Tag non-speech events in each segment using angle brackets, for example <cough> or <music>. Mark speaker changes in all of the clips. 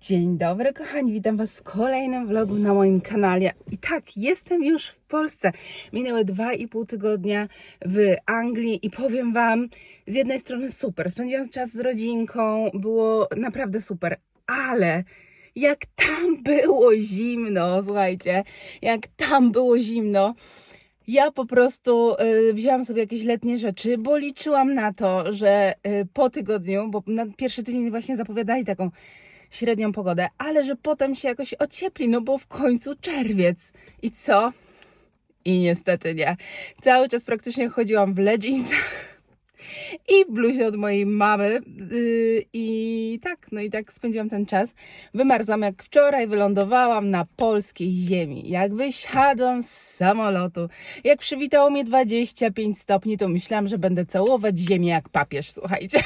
Speaker 1: Dzień dobry, kochani, witam Was w kolejnym vlogu na moim kanale. I tak, jestem już w Polsce. Minęły dwa i pół tygodnia w Anglii i powiem Wam, z jednej strony super, spędziłam czas z rodzinką, było naprawdę super, ale jak tam było zimno, słuchajcie, jak tam było zimno, ja po prostu y, wzięłam sobie jakieś letnie rzeczy, bo liczyłam na to, że y, po tygodniu, bo na pierwszy tydzień właśnie zapowiadali taką średnią pogodę, ale że potem się jakoś ociepli, no bo w końcu czerwiec. I co? I niestety nie. Cały czas praktycznie chodziłam w leginsach i w bluzie od mojej mamy. Yy, I tak, no i tak spędziłam ten czas. Wymarzłam jak wczoraj, wylądowałam na polskiej ziemi. Jak wysiadłam z samolotu, jak przywitało mnie 25 stopni, to myślałam, że będę całować ziemię jak papież, słuchajcie.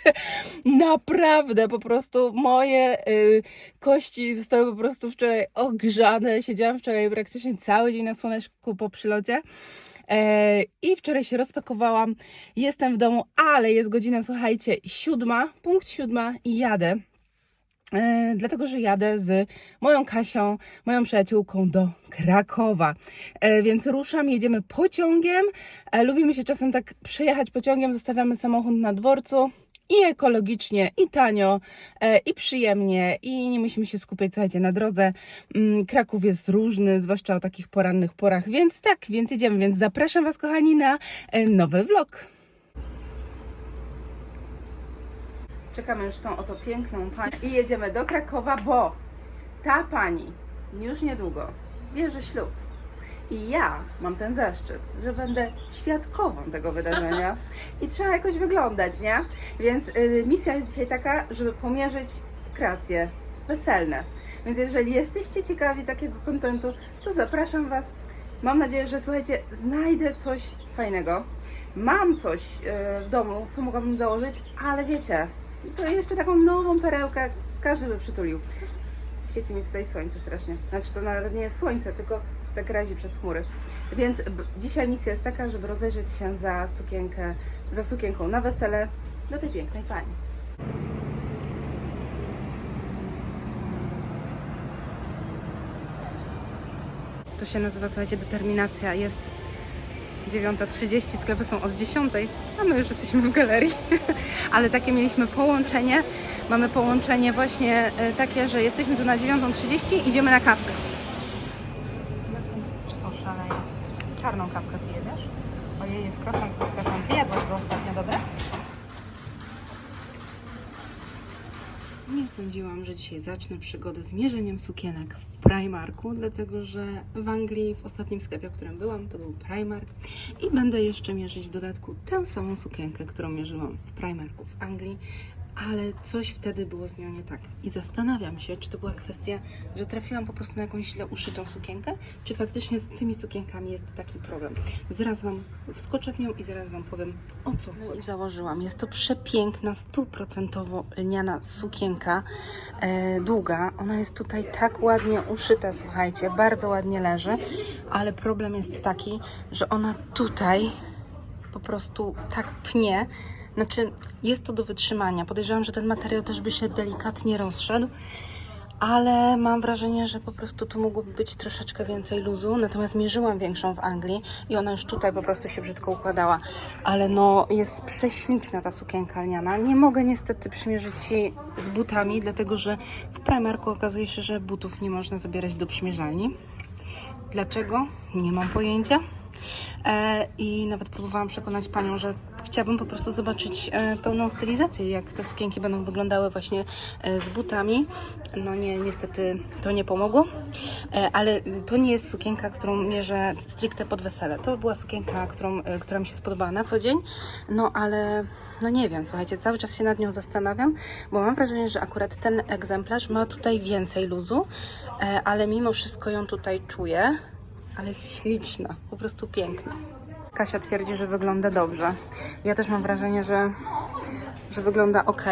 Speaker 1: <laughs> Naprawdę, po prostu moje y, kości zostały po prostu wczoraj ogrzane. Siedziałam wczoraj praktycznie cały dzień na słoneczku po przylocie. E, I wczoraj się rozpakowałam. Jestem w domu, ale jest godzina, słuchajcie, siódma, punkt siódma i jadę. E, dlatego, że jadę z moją Kasią, moją przyjaciółką do Krakowa. E, więc ruszam, jedziemy pociągiem. Lubimy się czasem tak przejechać pociągiem, zostawiamy samochód na dworcu. I ekologicznie, i tanio, e, i przyjemnie, i nie musimy się skupiać, słuchajcie, na drodze. Mm, Kraków jest różny, zwłaszcza o takich porannych porach, więc tak, więc jedziemy. Więc zapraszam Was, kochani, na e, nowy vlog. Czekamy już tą oto piękną panią i jedziemy do Krakowa, bo ta pani już niedługo bierze ślub. I ja mam ten zaszczyt, że będę świadkową tego wydarzenia <laughs> i trzeba jakoś wyglądać, nie? Więc y, misja jest dzisiaj taka, żeby pomierzyć kreacje weselne. Więc jeżeli jesteście ciekawi takiego kontentu, to zapraszam Was. Mam nadzieję, że słuchajcie, znajdę coś fajnego. Mam coś y, w domu, co mogłabym założyć, ale wiecie, to jeszcze taką nową perełkę każdy by przytulił. Świeci mi tutaj słońce strasznie. Znaczy to nawet nie jest słońce, tylko tak razi przez chmury. Więc dzisiaj misja jest taka, żeby rozejrzeć się za sukienkę, za sukienką na wesele do tej pięknej pani. To się nazywa, słuchajcie, determinacja. Jest 9.30, sklepy są od 10.00, a my już jesteśmy w galerii. <laughs> Ale takie mieliśmy połączenie. Mamy połączenie właśnie e, takie, że jesteśmy tu na 9.30 idziemy na kawkę. Oszaleję. Czarną kawkę piję, wiesz? Ojej, jest croissant z pistacją. Ty jadłaś go ostatnio, dobre? Nie sądziłam, że dzisiaj zacznę przygodę z mierzeniem sukienek w Primarku, dlatego że w Anglii w ostatnim sklepie, w którym byłam, to był Primark i będę jeszcze mierzyć w dodatku tę samą sukienkę, którą mierzyłam w Primarku w Anglii, ale coś wtedy było z nią nie tak. I zastanawiam się, czy to była kwestia, że trafiłam po prostu na jakąś źle uszytą sukienkę, czy faktycznie z tymi sukienkami jest taki problem. Zaraz Wam wskoczę w nią i zaraz Wam powiem o co no i założyłam. Jest to przepiękna, stuprocentowo lniana sukienka, e, długa. Ona jest tutaj tak ładnie uszyta, słuchajcie, bardzo ładnie leży, ale problem jest taki, że ona tutaj po prostu tak pnie. Znaczy, jest to do wytrzymania. Podejrzewam, że ten materiał też by się delikatnie rozszedł, ale mam wrażenie, że po prostu tu mogłoby być troszeczkę więcej luzu. Natomiast mierzyłam większą w Anglii i ona już tutaj po prostu się brzydko układała. Ale no, jest prześliczna ta sukienka lniana. Nie mogę niestety przymierzyć jej z butami, dlatego że w Primarku okazuje się, że butów nie można zabierać do przymierzalni. Dlaczego? Nie mam pojęcia. E, I nawet próbowałam przekonać panią, że chciałabym po prostu zobaczyć e, pełną stylizację, jak te sukienki będą wyglądały właśnie e, z butami. No nie, niestety to nie pomogło, e, ale to nie jest sukienka, którą mierzę stricte pod wesele. To była sukienka, którą, która mi się spodobała na co dzień, no ale no nie wiem, słuchajcie, cały czas się nad nią zastanawiam, bo mam wrażenie, że akurat ten egzemplarz ma tutaj więcej luzu, ale mimo wszystko ją tutaj czuję ale jest śliczna, po prostu piękna. Kasia twierdzi, że wygląda dobrze. Ja też mam wrażenie, że, że wygląda ok.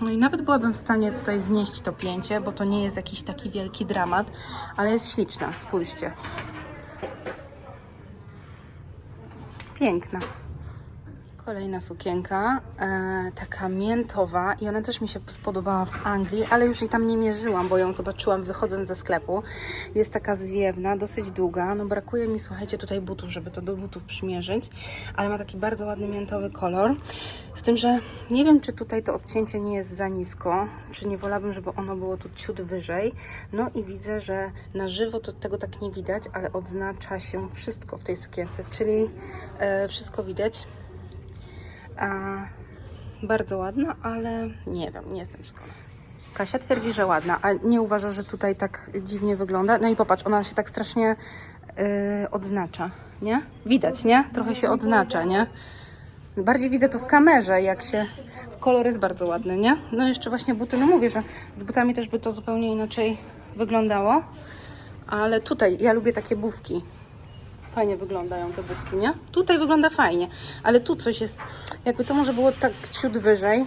Speaker 1: No i nawet byłabym w stanie tutaj znieść to pięcie, bo to nie jest jakiś taki wielki dramat, ale jest śliczna, spójrzcie. Piękna. Kolejna sukienka, e, taka miętowa i ona też mi się spodobała w Anglii, ale już jej tam nie mierzyłam, bo ją zobaczyłam wychodząc ze sklepu. Jest taka zwiewna, dosyć długa. No brakuje mi, słuchajcie, tutaj butów, żeby to do butów przymierzyć, ale ma taki bardzo ładny miętowy kolor. Z tym, że nie wiem, czy tutaj to odcięcie nie jest za nisko, czy nie wolałabym, żeby ono było tu ciut wyżej. No i widzę, że na żywo to tego tak nie widać, ale odznacza się wszystko w tej sukience, czyli e, wszystko widać. A, bardzo ładna, ale nie wiem, nie jestem przekonana. Kasia twierdzi, że ładna, a nie uważa, że tutaj tak dziwnie wygląda. No i popatrz, ona się tak strasznie yy, odznacza, nie? Widać, nie? Trochę się odznacza, nie? Bardziej widzę to w kamerze, jak się... Kolor jest bardzo ładny, nie? No jeszcze właśnie buty, no mówię, że z butami też by to zupełnie inaczej wyglądało. Ale tutaj ja lubię takie bówki. Fajnie wyglądają te butki, nie? Tutaj wygląda fajnie, ale tu coś jest, jakby to może było tak ciut wyżej,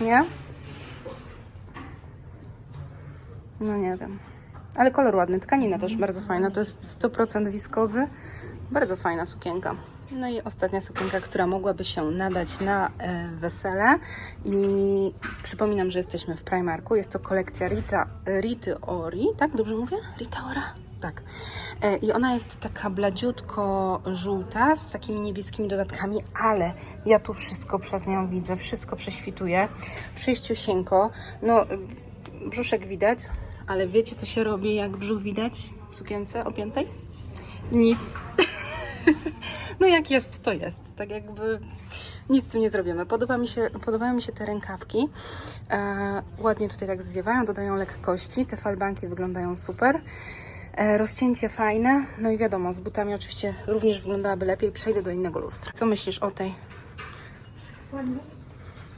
Speaker 1: nie? No nie wiem. Ale kolor ładny, tkanina też bardzo fajna, to jest 100% wiskozy. Bardzo fajna sukienka. No i ostatnia sukienka, która mogłaby się nadać na e, wesele. I przypominam, że jesteśmy w Primarku. Jest to kolekcja Rita, Rity Ori, tak? Dobrze mówię? Rita Ora? Tak. E, I ona jest taka bladziutko żółta z takimi niebieskimi dodatkami, ale ja tu wszystko przez nią widzę, wszystko prześwituje. Przyjściusieńko. No, brzuszek widać, ale wiecie co się robi, jak brzuch widać w sukience opiętej? Nic. <laughs> No jak jest, to jest. Tak jakby nic z tym nie zrobimy. Podoba mi się, podobają mi się te rękawki. E, ładnie tutaj tak zwiewają, dodają lekkości. Te falbanki wyglądają super. E, rozcięcie fajne. No i wiadomo, z butami oczywiście również wyglądałaby lepiej. Przejdę do innego lustra. Co myślisz o tej?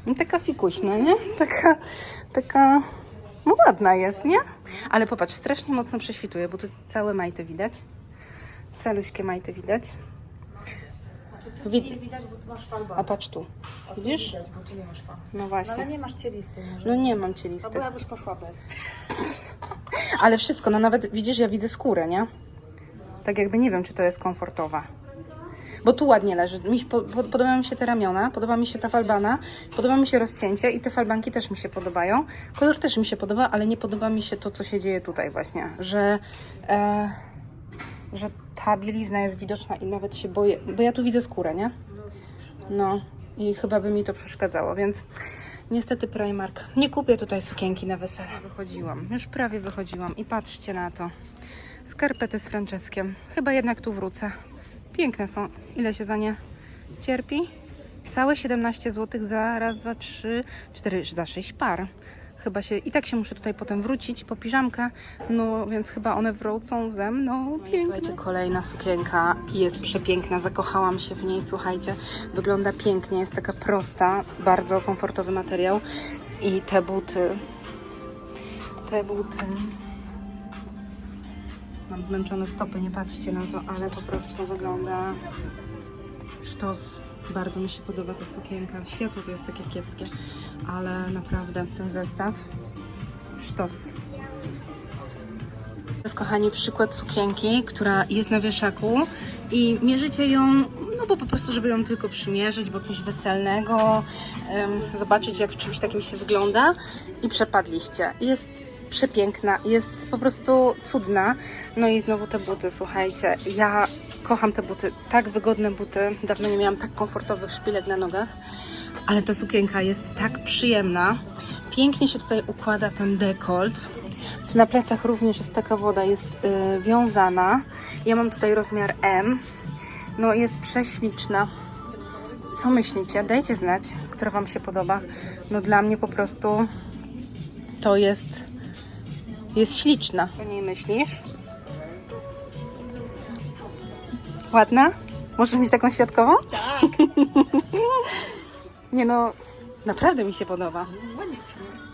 Speaker 1: No, taka fikuśna, nie? Taka, taka no ładna jest, nie? Ale popatrz, strasznie mocno prześwituje, bo tu całe majty widać. Caluśkie majty widać. Wid-
Speaker 2: Nie widać, bo tu masz falbę.
Speaker 1: A patrz tu. Widzisz?
Speaker 2: Widać, bo tu nie masz fal.
Speaker 1: No
Speaker 2: No ale
Speaker 1: właśnie.
Speaker 2: nie masz cielisty może.
Speaker 1: No nie mam cię
Speaker 2: No
Speaker 1: listy.
Speaker 2: bo jakbyś poszła bez. <laughs>
Speaker 1: Ale wszystko, no nawet widzisz, ja widzę skórę, nie? Tak jakby nie wiem, czy to jest komfortowa. Bo tu ładnie leży. Mi po, po- podobają mi się te ramiona, podoba mi się ta falbana, podoba mi się rozcięcie i te falbanki też mi się podobają. Kolor też mi się podoba, ale nie podoba mi się to, co się dzieje tutaj właśnie, że, e, że ta bielizna jest widoczna i nawet się boję, bo ja tu widzę skórę, nie? No i chyba by mi to przeszkadzało, więc niestety Primark. Nie kupię tutaj sukienki na wesele. Wychodziłam, już prawie wychodziłam i patrzcie na to. Skarpety z Franceskiem. Chyba jednak tu wrócę. Piękne są. Ile się za nie cierpi? Całe 17 zł za raz, dwa, trzy, cztery, za sześć par. Chyba się, i tak się muszę tutaj potem wrócić po piżamkę, no więc chyba one wrócą ze mną. Piękne. Słuchajcie, kolejna sukienka jest przepiękna, zakochałam się w niej, słuchajcie, wygląda pięknie, jest taka prosta, bardzo komfortowy materiał i te buty, te buty, mam zmęczone stopy, nie patrzcie na to, ale po prostu wygląda sztos. Bardzo mi się podoba ta sukienka. Światło to jest takie kiepskie, ale naprawdę ten zestaw sztos. To jest, kochani, przykład sukienki, która jest na wieszaku i mierzycie ją, no bo po prostu, żeby ją tylko przymierzyć, bo coś weselnego, zobaczyć jak w czymś takim się wygląda i przepadliście. Jest przepiękna, jest po prostu cudna. No i znowu te buty, słuchajcie, ja kocham te buty, tak wygodne buty, dawno nie miałam tak komfortowych szpilek na nogach, ale ta sukienka jest tak przyjemna. Pięknie się tutaj układa ten dekolt. Na plecach również jest taka woda, jest y, wiązana. Ja mam tutaj rozmiar M. No jest prześliczna. Co myślicie? Dajcie znać, która Wam się podoba. No dla mnie po prostu to jest jest śliczna. O niej myślisz? Ładna? Możesz mieć taką świadkową?
Speaker 2: Tak. <laughs>
Speaker 1: Nie no, naprawdę mi się podoba.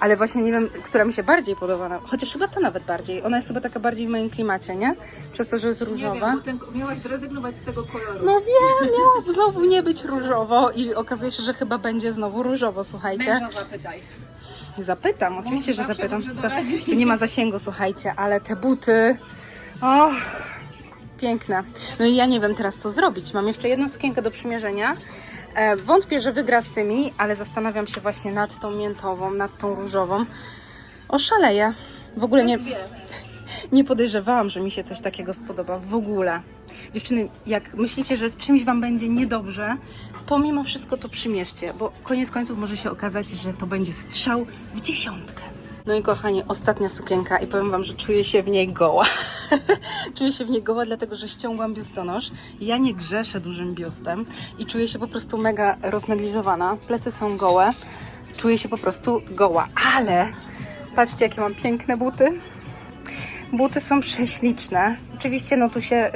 Speaker 1: Ale właśnie nie wiem, która mi się bardziej podoba. na- Chociaż chyba ta nawet bardziej. Ona jest chyba taka bardziej w moim klimacie, nie? Przez to, że jest
Speaker 2: Nie
Speaker 1: różowa.
Speaker 2: wiem, bo ten, miałaś zrezygnować z tego koloru.
Speaker 1: No wiem, miało znowu nie być różowo i okazuje się, że chyba będzie znowu różowo, słuchajcie.
Speaker 2: Męża zapytaj.
Speaker 1: Zapytam, oczywiście, że zapytam. Za-. Tu nie ma zasięgu, słuchajcie, ale te buty. O, Piękne. No i ja nie wiem teraz co zrobić. Mam jeszcze jedną sukienkę do przymierzenia. E, wątpię, że wygra z tymi, ale zastanawiam się właśnie nad tą miętową, nad tą różową. Oszaleję. W ogóle nie, <laughs> nie podejrzewałam, że mi się coś takiego spodoba. W ogóle. Dziewczyny, jak myślicie, że czymś Wam będzie niedobrze, to mimo wszystko to przymierzcie, bo koniec końców może się okazać, że to będzie strzał w dziesiątkę. No i kochani, ostatnia sukienka i powiem Wam, że czuję się w niej goła. <laughs> <laughs> czuję się w niej goła, dlatego że ściągłam biustonosz. Ja nie grzeszę dużym biustem i czuję się po prostu mega roznegliżowana. Plecy są gołe. Czuję się po prostu goła, ale patrzcie, jakie mam piękne buty. Buty są prześliczne. Oczywiście, no tu się...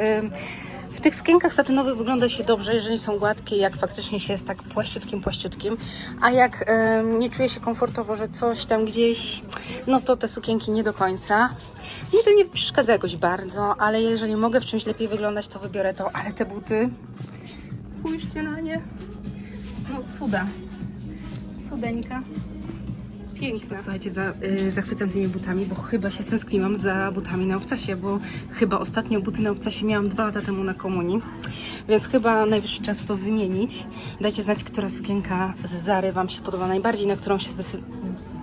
Speaker 1: w tych sukienkach satynowych wygląda się dobrze, jeżeli są gładkie, jak faktycznie się jest tak płaściutkim, płaściutkim, a jak ym, nie czuję się komfortowo, że coś tam gdzieś, no to te sukienki nie do końca. Mi to nie przeszkadza jakoś bardzo, ale jeżeli mogę w czymś lepiej wyglądać, to wybiorę to, ale te buty, spójrzcie na nie, no cuda, cudeńka. Piękne. Słuchajcie, za, y, zachwycam tymi butami, bo chyba się stęskniłam za butami na obcasie, bo chyba ostatnio buty na obcasie miałam dwa lata temu na komunii, więc chyba najwyższy czas to zmienić. Dajcie znać, która sukienka z Zary Wam się podoba najbardziej, na którą się zdecydowała.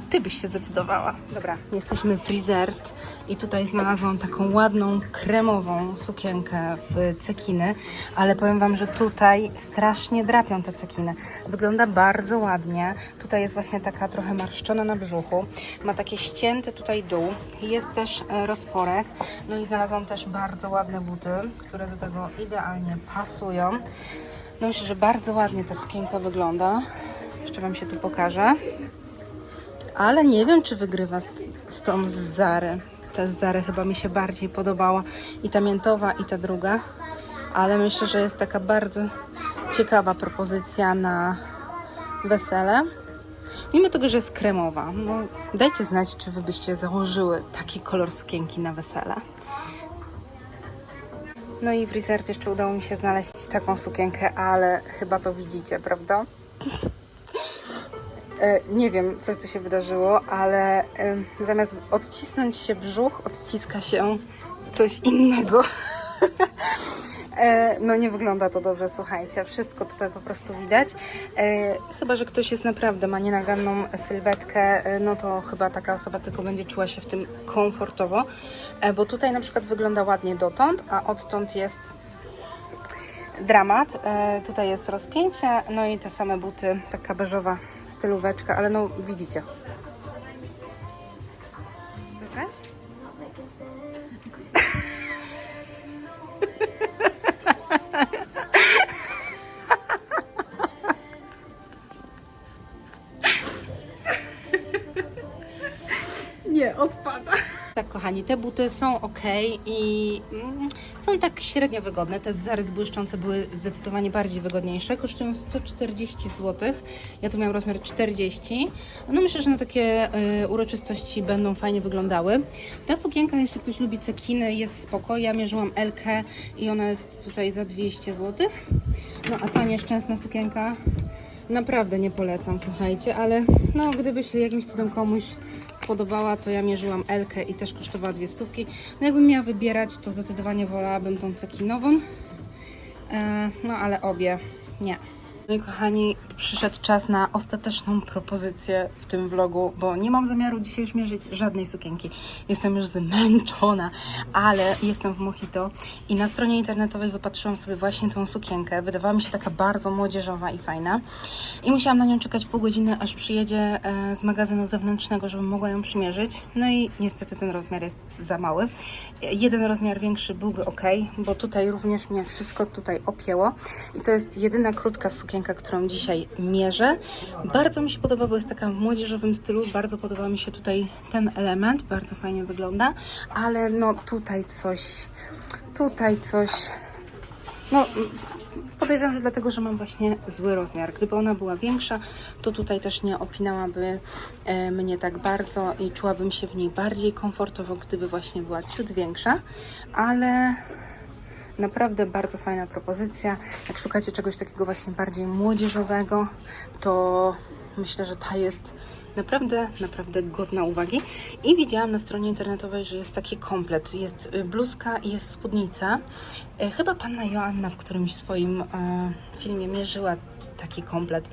Speaker 1: Ty byś się zdecydowała. Dobra, jesteśmy w Reserved i tutaj znalazłam taką ładną, kremową sukienkę w cekiny, ale powiem Wam, że tutaj strasznie drapią te cekiny. Wygląda bardzo ładnie. Tutaj jest właśnie taka trochę marszczona na brzuchu. Ma takie ścięty tutaj dół. Jest też e, rozporek. No i znalazłam też bardzo ładne buty, które do tego idealnie pasują. No myślę, że bardzo ładnie ta sukienka wygląda. Jeszcze Wam się tu pokażę. Ale nie wiem, czy wygrywa z, tą z Zary. Ta z Zary chyba mi się bardziej podobała. I ta miętowa, i ta druga. Ale myślę, że jest taka bardzo ciekawa propozycja na wesele. Mimo tego, że jest kremowa. No, dajcie znać, czy wy byście założyły taki kolor sukienki na wesele. No i w Reserve jeszcze udało mi się znaleźć taką sukienkę, ale chyba to widzicie, prawda? E, Nie wiem, co się wydarzyło, ale zamiast odcisnąć się brzuch, odciska się coś innego. <laughs> E, No nie wygląda to dobrze, słuchajcie. Wszystko tutaj po prostu widać. E, Chyba, że ktoś jest naprawdę, ma nienaganną sylwetkę, no to chyba taka osoba tylko będzie czuła się w tym komfortowo. Bo tutaj na przykład wygląda ładnie dotąd, a odtąd jest dramat. E, tutaj jest rozpięcie, no i te same buty, taka beżowa stylóweczka, ale no widzicie. Wybrać? Kochani, te buty są ok i mm, są tak średnio wygodne. Te z Zary błyszczące były zdecydowanie bardziej wygodniejsze. Kosztują 140 zł. Ja tu miałam rozmiar 40. No myślę, że na takie y, uroczystości będą fajnie wyglądały. Ta sukienka, jeśli ktoś lubi cekiny, jest spoko. Ja mierzyłam LK i ona jest tutaj za 200 zł. No a ta nieszczęsna sukienka Naprawdę nie polecam, słuchajcie, ale no gdyby się jakimś cudem komuś spodobała, to ja mierzyłam Elkę i też kosztowała dwie stówki. No jakbym miała wybierać, to zdecydowanie wolałabym tą cekinową, e, no ale obie nie. No i kochani, przyszedł czas na ostateczną propozycję w tym vlogu, bo nie mam zamiaru dzisiaj już żadnej sukienki. Jestem już zmęczona, ale jestem w Mojito i na stronie internetowej wypatrzyłam sobie właśnie tą sukienkę. Wydawała mi się taka bardzo młodzieżowa i fajna. I musiałam na nią czekać pół godziny, aż przyjedzie e, z magazynu zewnętrznego, żebym mogła ją przymierzyć. No i niestety ten rozmiar jest za mały. Jeden rozmiar większy byłby ok, bo tutaj również mnie wszystko tutaj opięło. I to jest jedyna krótka sukienka, którą dzisiaj mierzę. Bardzo mi się podoba, bo jest taka w młodzieżowym stylu. Bardzo podoba mi się tutaj ten element, bardzo fajnie wygląda, ale no tutaj coś, tutaj coś, no podejrzewam, że dlatego, że mam właśnie zły rozmiar. Gdyby ona była większa, to tutaj też nie opinałaby e, mnie tak bardzo i czułabym się w niej bardziej komfortowo, gdyby właśnie była ciut większa, ale Naprawdę bardzo fajna propozycja. Jak szukacie czegoś takiego właśnie bardziej młodzieżowego, to myślę, że ta jest Naprawdę, naprawdę godna uwagi. I widziałam na stronie internetowej, że jest taki komplet. Jest y, bluzka i jest spódnica. E, Chyba panna Joanna w którymś swoim e, filmie mierzyła taki komplet.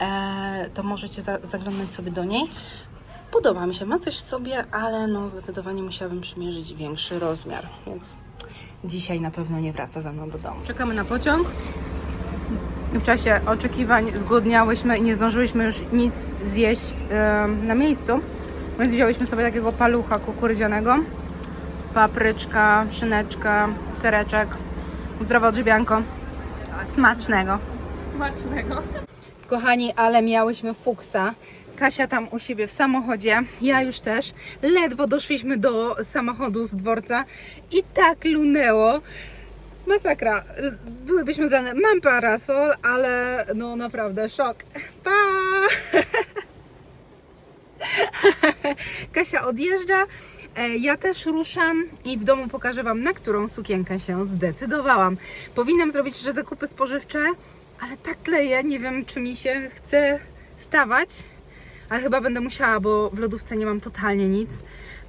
Speaker 1: E, to możecie za, zaglądać sobie do niej. Podoba mi się, ma coś w sobie, ale no zdecydowanie musiałabym przymierzyć większy rozmiar, więc dzisiaj na pewno nie wraca za mną do domu. Czekamy na pociąg. W czasie oczekiwań zgłodniałyśmy i nie zdążyłyśmy już nic zjeść em, na miejscu, więc wzięłyśmy sobie takiego palucha kukurydzianego. Papryczka, szyneczka, sereczek, zdrowe odżywianko. Smacznego.
Speaker 2: Smacznego.
Speaker 1: Kochani, ale miałyśmy fuksa. Kasia tam u siebie w samochodzie, ja już też. Ledwo doszliśmy do samochodu z dworca i tak lunęło. Masakra. Byłybyśmy zalane. Mam parasol, ale no naprawdę szok. Pa! <laughs> Kasia odjeżdża. e, Ja też ruszam i w domu pokażę Wam, na którą sukienkę się zdecydowałam. Powinnam zrobić jeszcze zakupy spożywcze, ale tak kleję, nie wiem czy mi się chce stawać, ale chyba będę musiała, bo w lodówce nie mam totalnie nic.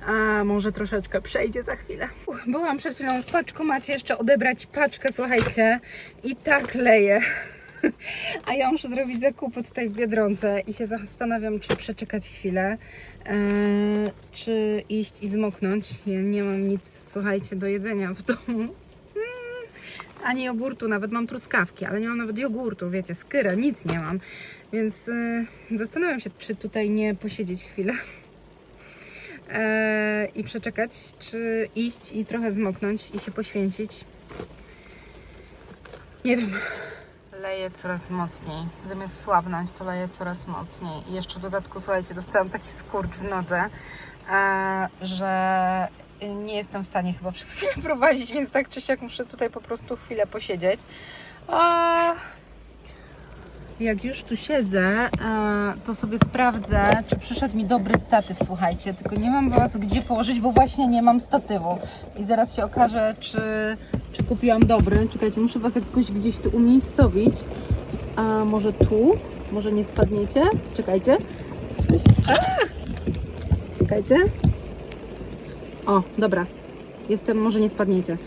Speaker 1: A może troszeczkę przejdzie za chwilę. Uch, Byłam przed chwilą w paczkomacie jeszcze odebrać paczkę, słuchajcie, i tak leję. <laughs> A ja muszę zrobić zakupy tutaj w Biedronce i się zastanawiam, czy przeczekać chwilę, e, czy iść i zmoknąć. Ja nie mam nic, słuchajcie, do jedzenia w domu. Ani jogurtu, nawet mam truskawki, ale nie mam nawet jogurtu, wiecie, skyrę, nic nie mam. Więc e, zastanawiam się, czy tutaj nie posiedzieć chwilę <laughs> e, i przeczekać, czy iść i trochę zmoknąć i się poświęcić. Nie wiem. Leje coraz mocniej. Zamiast słabnąć, to leje coraz mocniej. I jeszcze w dodatku, słuchajcie, dostałam taki skurcz w nodze, e, że nie jestem w stanie chyba przez chwilę <laughs> prowadzić, więc tak czy siak muszę tutaj po prostu chwilę posiedzieć. A... Jak już tu siedzę, e, to sobie sprawdzę, czy przyszedł mi dobry statyw, słuchajcie. Tylko nie mam was gdzie położyć, bo właśnie nie mam statywu. I zaraz się okaże, czy, czy kupiłam dobry. Czekajcie, muszę was jakoś gdzieś tu umiejscowić. A może tu? Może nie spadniecie? Czekajcie. A! Czekajcie. O, dobra. Jestem, może nie spadniecie.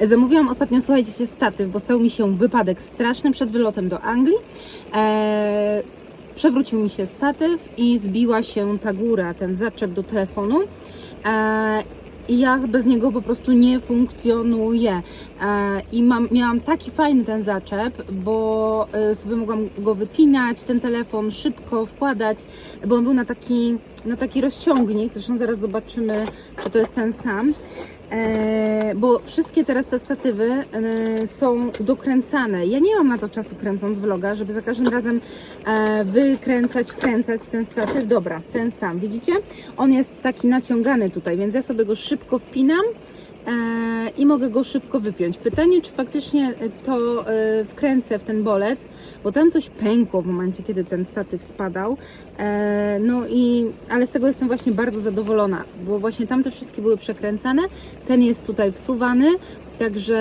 Speaker 1: Zamówiłam ostatnio, słuchajcie się, statyw, bo stał mi się wypadek straszny przed wylotem do Anglii. Eee, przewrócił mi się statyw i zbiła się ta góra, ten zaczep do telefonu. Eee, i ja bez niego po prostu nie funkcjonuję. E, I mam, miałam taki fajny ten zaczep, bo e, sobie mogłam go wypinać, ten telefon szybko wkładać, bo on był na taki, na taki rozciągnik. Zresztą zaraz zobaczymy, czy to jest ten sam. E, bo wszystkie teraz te statywy e, są dokręcane. Ja nie mam na to czasu kręcąc vloga, żeby za każdym razem e, wykręcać, wkręcać ten statyw. Dobra, ten sam, widzicie? On jest taki naciągany tutaj, więc ja sobie go szybko wpinam i mogę go szybko wypiąć. Pytanie, czy faktycznie to e, wkręcę w ten bolec, bo tam coś pękło w momencie, kiedy ten statyw spadał. E, no i, ale z tego jestem właśnie bardzo zadowolona, bo właśnie tamte wszystkie były przekręcane, ten jest tutaj wsuwany, także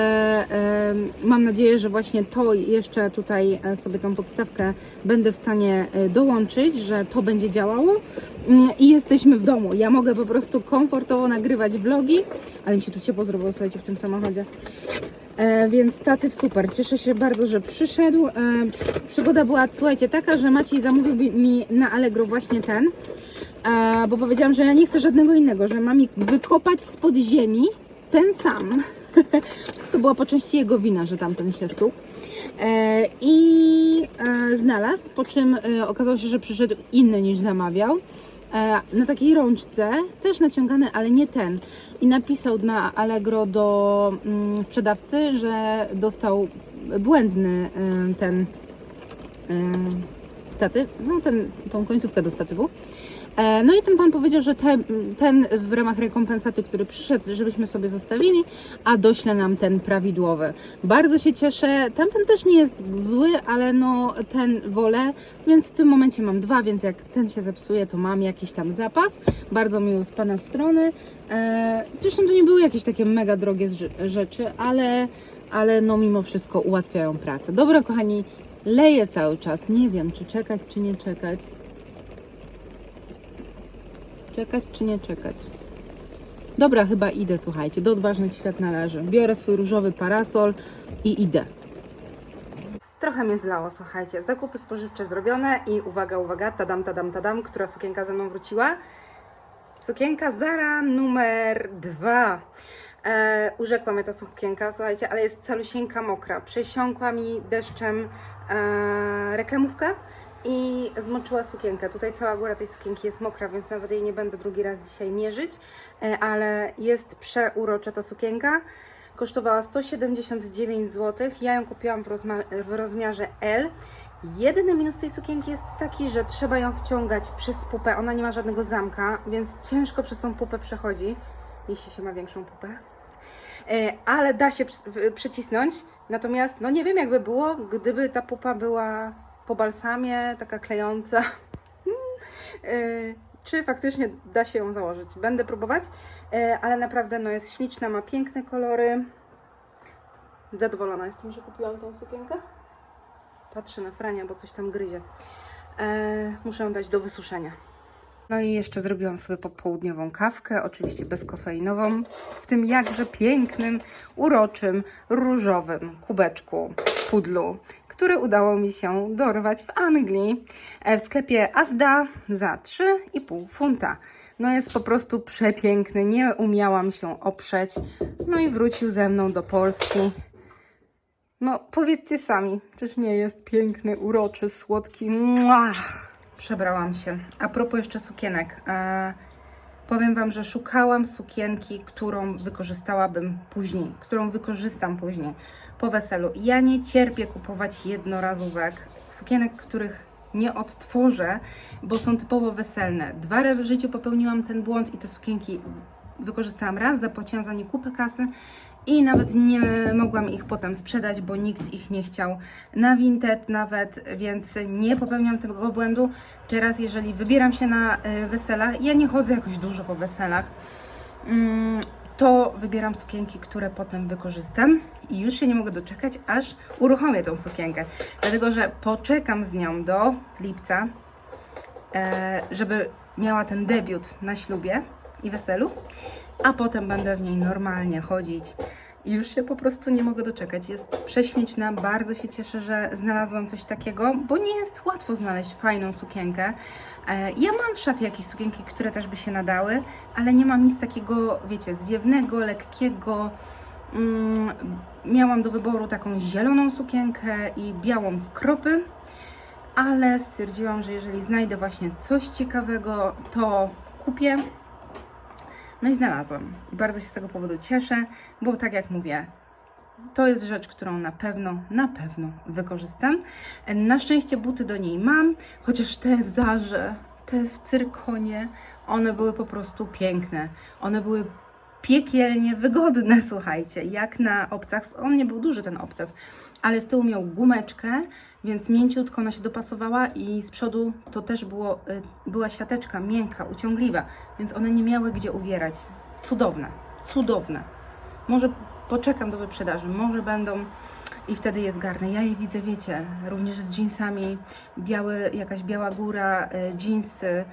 Speaker 1: e, mam nadzieję, że właśnie to jeszcze tutaj e, sobie tą podstawkę będę w stanie e, dołączyć, że to będzie działało i jesteśmy w domu. Ja mogę po prostu komfortowo nagrywać vlogi, ale mi się tu ciepło zrobiło, słuchajcie, w tym samochodzie. E, więc statyw super. Cieszę się bardzo, że przyszedł. E, przygoda była, słuchajcie, taka, że Maciej zamówił mi na Allegro właśnie ten, e, bo powiedziałam, że ja nie chcę żadnego innego, że mam mi wykopać spod ziemi ten sam. <laughs> to była po części jego wina, że tamten się stukł. E, I e, znalazł, po czym e, okazało się, że przyszedł inny niż zamawiał. E, na takiej rączce, też naciągany, ale nie ten. I napisał na Allegro do mm, sprzedawcy, że dostał błędny ten statyw, no ten, tą końcówkę do statywu. E, No i ten pan powiedział, że te, ten w ramach rekompensaty, który przyszedł, żebyśmy sobie zostawili, a dośle nam ten prawidłowy. Bardzo się cieszę. Tamten też nie jest zły, ale no ten wolę, więc w tym momencie mam dwa, więc jak ten się zepsuje, to mam jakiś tam zapas. Bardzo miło z pana strony. E, Zresztą to nie były jakieś takie mega drogie rzeczy, ale, ale no mimo wszystko ułatwiają pracę. Dobra, kochani, leję cały czas. Nie wiem, czy czekać, czy nie czekać. Czekać czy nie czekać? Dobra, chyba idę, słuchajcie. Do odważnych świat należy. Biorę swój różowy parasol i idę. Trochę mnie zlało, słuchajcie. Zakupy spożywcze zrobione i uwaga, uwaga, tadam, tadam, tadam, która sukienka ze mną wróciła? Sukienka Zara numer dwa. E, urzekła mnie ta sukienka, słuchajcie, ale jest calusieńka mokra. Przesiąkła mi deszczem e, reklamówkę i zmoczyła sukienkę. Tutaj cała góra tej sukienki jest mokra, więc nawet jej nie będę drugi raz dzisiaj mierzyć, e, ale jest przeurocza ta sukienka. Kosztowała 179 zł. Ja ją kupiłam w, rozmiarze L. Jedyny minus tej sukienki jest taki, że trzeba ją wciągać przez pupę. Ona nie ma żadnego zamka, więc ciężko przez tą pupę przechodzi, jeśli się ma większą pupę. E, Ale da się przycisnąć. Natomiast, no nie wiem, jakby było, gdyby ta pupa była po balsamie, taka klejąca. E, <laughs> Czy faktycznie da się ją założyć? Będę próbować, e, ale naprawdę no, jest śliczna, ma piękne kolory. Zadowolona jestem, że kupiłam tą sukienkę. Patrzę na Frania, bo coś tam gryzie. E, muszę ją dać do wysuszenia. No i jeszcze zrobiłam sobie popołudniową kawkę, oczywiście bezkofeinową, w tym jakże pięknym, uroczym, różowym kubeczku, pudlu, który udało mi się dorwać w Anglii e, w sklepie Asda za 3,5 funta. No jest po prostu przepiękny, nie umiałam się oprzeć. No i wrócił ze mną do Polski. No, powiedzcie sami, czyż nie jest piękny, uroczy, słodki? Mua! Przebrałam się. A propos jeszcze sukienek. E, powiem Wam, że szukałam sukienki, którą wykorzystałabym później, którą wykorzystam później po weselu. Ja nie cierpię kupować jednorazówek, sukienek, których nie odtworzę, bo są typowo weselne. Dwa razy w życiu popełniłam ten błąd i te sukienki wykorzystałam raz, zapłaciłam za nie kupę kasy i nawet nie mogłam ich potem sprzedać, bo nikt ich nie chciał na Vinted nawet, więc nie popełniam tego błędu. Teraz, jeżeli wybieram się na y, wesela, ja nie chodzę jakoś dużo po weselach, mm, to wybieram sukienki, które potem wykorzystam i już się nie mogę doczekać, aż uruchomię tą sukienkę. Dlatego, że poczekam z nią do lipca, e, żeby miała ten debiut na ślubie i weselu, a potem będę w niej normalnie chodzić. I już się po prostu nie mogę doczekać. Jest prześliczna, bardzo się cieszę, że znalazłam coś takiego, bo nie jest łatwo znaleźć fajną sukienkę. E, Ja mam w szafie jakieś sukienki, które też by się nadały, ale nie mam nic takiego, wiecie, zwiewnego, lekkiego. Mm, Miałam do wyboru taką zieloną sukienkę i białą w kropy, ale stwierdziłam, że jeżeli znajdę właśnie coś ciekawego, to kupię. No i znalazłam. I bardzo się z tego powodu cieszę, bo tak jak mówię, to jest rzecz, którą na pewno, na pewno wykorzystam. Na szczęście buty do niej mam, chociaż te w Zarze, te w Cyrkonie, one były po prostu piękne. One były piekielnie wygodne, słuchajcie, jak na obcas. On nie był duży ten obcas, ale z tyłu miał gumeczkę, więc mięciutko ona się dopasowała i z przodu to też było, y, była siateczka miękka, uciągliwa, więc one nie miały gdzie uwierać. Cudowne, cudowne. Może poczekam do wyprzedaży, może będą i wtedy je zgarnę. Ja je widzę, wiecie, również z jeansami, biały, jakaś biała góra, y, jeansy.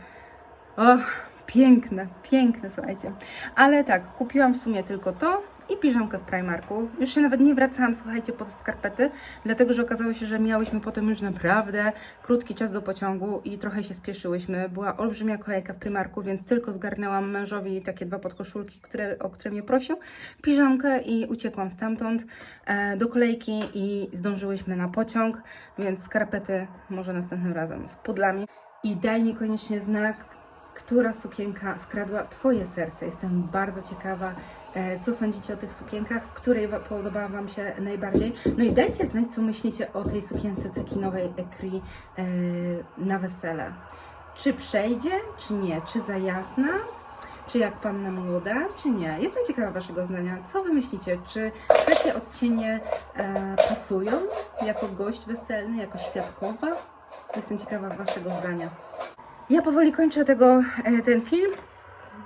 Speaker 1: Och, piękne, piękne, słuchajcie. Ale tak, kupiłam w sumie tylko to i piżamkę w Primarku. Już się nawet nie wracałam, słuchajcie, po te skarpety, dlatego, że okazało się, że miałyśmy potem już naprawdę krótki czas do pociągu i trochę się spieszyłyśmy. Była olbrzymia kolejka w Primarku, więc tylko zgarnęłam mężowi takie dwa podkoszulki, które, o które mnie prosił, piżamkę i uciekłam stamtąd e, do kolejki i zdążyłyśmy na pociąg, więc skarpety może następnym razem z pudlami. I daj mi koniecznie znak, która sukienka skradła Twoje serce. Jestem bardzo ciekawa, co sądzicie o tych sukienkach, w której podobała Wam się najbardziej. No i dajcie znać, co myślicie o tej sukience cekinowej Ecri e, na wesele. Czy przejdzie, czy nie? Czy za jasna? Czy jak panna młoda, czy nie? Jestem ciekawa Waszego zdania. Co Wy myślicie? Czy takie odcienie e, pasują jako gość weselny, jako świadkowa? Jestem ciekawa Waszego zdania. Ja powoli kończę tego, e, ten film.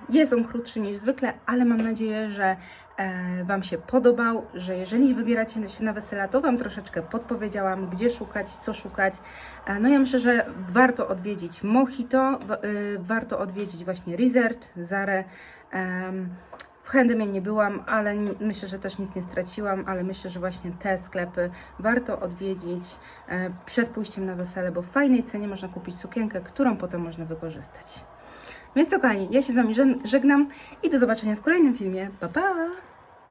Speaker 1: Jest on krótszy niż zwykle, ale mam nadzieję, że e, Wam się podobał, że jeżeli wybieracie się na wesela, to Wam troszeczkę podpowiedziałam, gdzie szukać, co szukać. E, no ja myślę, że warto odwiedzić Mojito, y, warto odwiedzić właśnie Resort, Zarę. w Handymie nie byłam, ale myślę, że też nic nie straciłam, ale myślę, że właśnie te sklepy warto odwiedzić e, przed pójściem na wesele, bo w fajnej cenie można kupić sukienkę, którą potem można wykorzystać. Więc kochani, ja się z Wami żeg- żegnam i do zobaczenia w kolejnym filmie. Pa, pa!